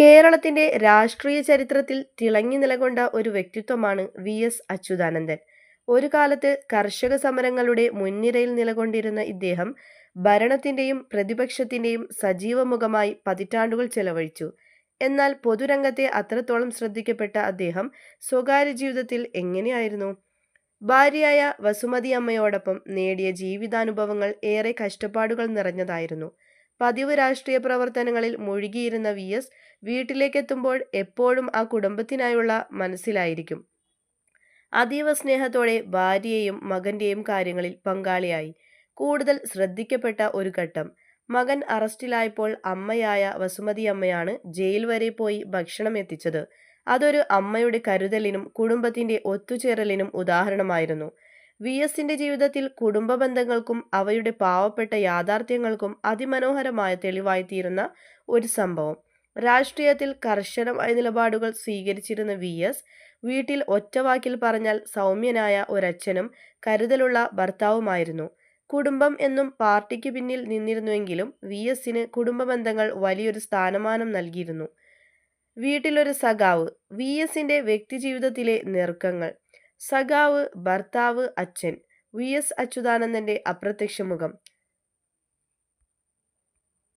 കേരളത്തിന്റെ രാഷ്ട്രീയ ചരിത്രത്തിൽ തിളങ്ങി നിലകൊണ്ട ഒരു വ്യക്തിത്വമാണ് വി എസ് അച്യുതാനന്ദൻ. ഒരു കാലത്ത് കർഷക സമരങ്ങളുടെ മുൻനിരയിൽ നിലകൊണ്ടിരുന്ന ഇദ്ദേഹം ഭരണത്തിന്റെയും പ്രതിപക്ഷത്തിന്റെയും സജീവ മുഖമായി പതിറ്റാണ്ടുകൾ ചെലവഴിച്ചു. എന്നാൽ പൊതുരംഗത്തെ അത്രത്തോളം ശ്രദ്ധിക്കപ്പെട്ട അദ്ദേഹം സ്വകാര്യ ജീവിതത്തിൽ എങ്ങനെയായിരുന്നു? ഭാര്യയായ വസുമതി വസുമതിയമ്മയോടൊപ്പം നേടിയ ജീവിതാനുഭവങ്ങൾ ഏറെ കഷ്ടപ്പാടുകൾ നിറഞ്ഞതായിരുന്നു. പതിവ് രാഷ്ട്രീയ പ്രവർത്തനങ്ങളിൽ മുഴുകിയിരുന്ന വി. എസ് വീട്ടിലേക്കെത്തുമ്പോൾ എപ്പോഴും ആ കുടുംബത്തിനായുള്ള മനസ്സിലായിരിക്കും. അതീവ സ്നേഹത്തോടെ ഭാര്യയെയും മകന്റെയും കാര്യങ്ങളിൽ പങ്കാളിയായി. കൂടുതൽ ശ്രദ്ധിക്കപ്പെട്ട ഒരു ഘട്ടം. മകൻ അറസ്റ്റിലായപ്പോൾ അമ്മയായ വസുമതി അമ്മയാണ് ജയിൽ വരെ പോയി ഭക്ഷണം എത്തിച്ചത്. അതൊരു അമ്മയുടെ കരുതലിനും കുടുംബത്തിന്റെ ഒത്തുചേരലിനും ഉദാഹരണമായിരുന്നു. വി. എസിന്റെ ജീവിതത്തിൽ കുടുംബ ബന്ധങ്ങൾക്കും അവയുടെ പാവപ്പെട്ട യാഥാർത്ഥ്യങ്ങൾക്കും അതിമനോഹരമായ തെളിവായിത്തീരുന്ന ഒരു സംഭവം. രാഷ്ട്രീയത്തിൽ കർശനമായ നിലപാടുകൾ സ്വീകരിച്ചിരുന്ന വി. എസ് വീട്ടിൽ ഒറ്റവാക്കിൽ പറഞ്ഞാൽ സൗമ്യനായ ഒരച്ഛനും കരുതലുള്ള ഭർത്താവുമായിരുന്നു. കുടുംബം എന്നും പാർട്ടിക്ക് പിന്നിൽ നിന്നിരുന്നുവെങ്കിലും വി. എസിന് കുടുംബ ബന്ധങ്ങൾ വലിയൊരു സ്ഥാനമാനം നൽകിയിരുന്നു. വീട്ടിലൊരു സഖാവ്. വി. എസിന്റെ വ്യക്തിജീവിതത്തിലെ ഞെരുക്കങ്ങൾ. സഖാവ്, ഭർത്താവ്, അച്ഛൻ. വി. എസ് അച്യുതാനന്ദന്റെ അപ്രത്യക്ഷ മുഖം.